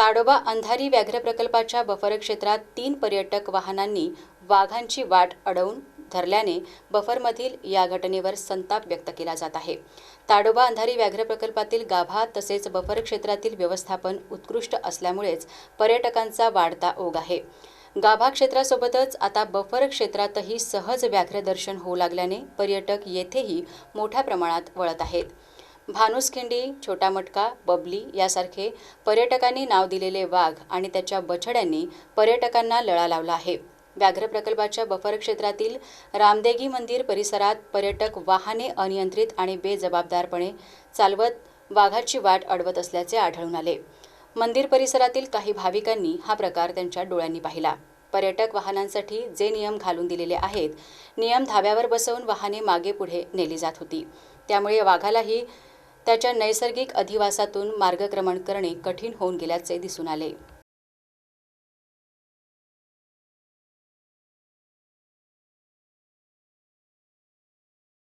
ताडोबा अंधारी व्याघ्र प्रकल्पाच्या बफर क्षेत्रात तीन पर्यटक वाहनांनी वाघांची वाट अडवून धरल्याने बफरमधील या घटनेवर संताप व्यक्त केला जात आहे. ताडोबा अंधारी व्याघ्र प्रकल्पातील गाभा तसेच बफर क्षेत्रातील व्यवस्थापन उत्कृष्ट असल्यामुळेच पर्यटकांचा वाढता ओघ आहे. गाभा क्षेत्रासोबतच आता बफर क्षेत्रातही सहज व्याघ्र दर्शन होऊ लागल्याने पर्यटक येथेही मोठ्या प्रमाणात वळत आहेत. भानुसखिंडी छोटा मटका बबली यासारखे पर्यटकांनी नाव दिलेले वाघ आणि त्याच्या बछड्यांनी पर्यटकांना लळा लावला आहे. व्याघ्र प्रकल्पाच्या बफर क्षेत्रातील रामदेगी मंदिर परिसरात पर्यटक वाहने अनियंत्रित आणि बेजबाबदारपणे चालवत वाघाची वाट अडवत असल्याचे आढळून आले. मंदिर परिसरातील काही भाविकांनी हा प्रकार त्यांच्या डोळ्यांनी पाहिला. पर्यटक वाहनांसाठी जे नियम घालून दिलेले आहेत नियम धाब्यावर बसवून वाहने मागे पुढे नेली जात होती. त्यामुळे वाघालाही त्याच्या नैसर्गिक अधिवासातून मार्गक्रमण करणे कठीण होऊन गेल्याचे दिसून आले.